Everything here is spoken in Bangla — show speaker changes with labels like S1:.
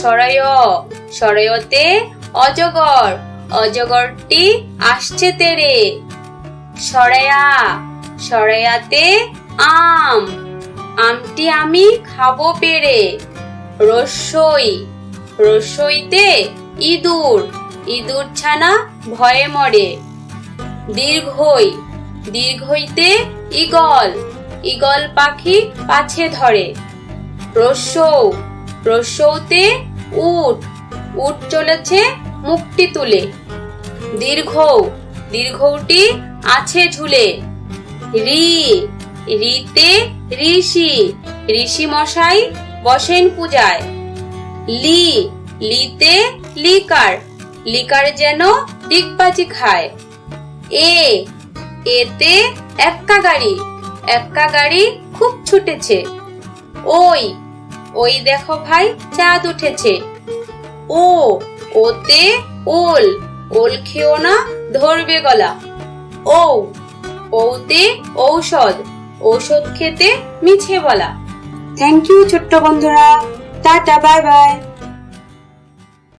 S1: সরয় সরয়তে অজগর, অজগরটি আসছে তেরে। সরায়া সরায়াতে আম, আমটি আমি খাব পেরে। রসই, রসইতে ইঁদুর ইঁদুর ছানা ভয়ে মরে। দীর্ঘই, দীর্ঘইতে ইগল ইগল পাখি পাছে ধরে। রস্যৌ রস্যৌতে উট উট চলেছে মুখটি তুলে। দীর্ঘ, দীর্ঘটি আছে ঝুলে। রি, রিতে ঋষি ঋষি মশাই বসেন পূজায়। লি, লিতে লিকার লিকার যেন ডিগবাজি খায়। এ, এতে এক্কা গাড়ি এক্কা গাড়ি খুব ছুটেছে। ওই ওই দেখো ভাই, চাঁদ উঠেছে। ও, ওতে ওল। ওল খেও না, ধরবে গলা। ও, ওতে ঔষধ। ঔষধ খেতে মিছে বলা। থ্যাংক ইউ ছোট্ট বন্ধুরা। Tata, bye bye.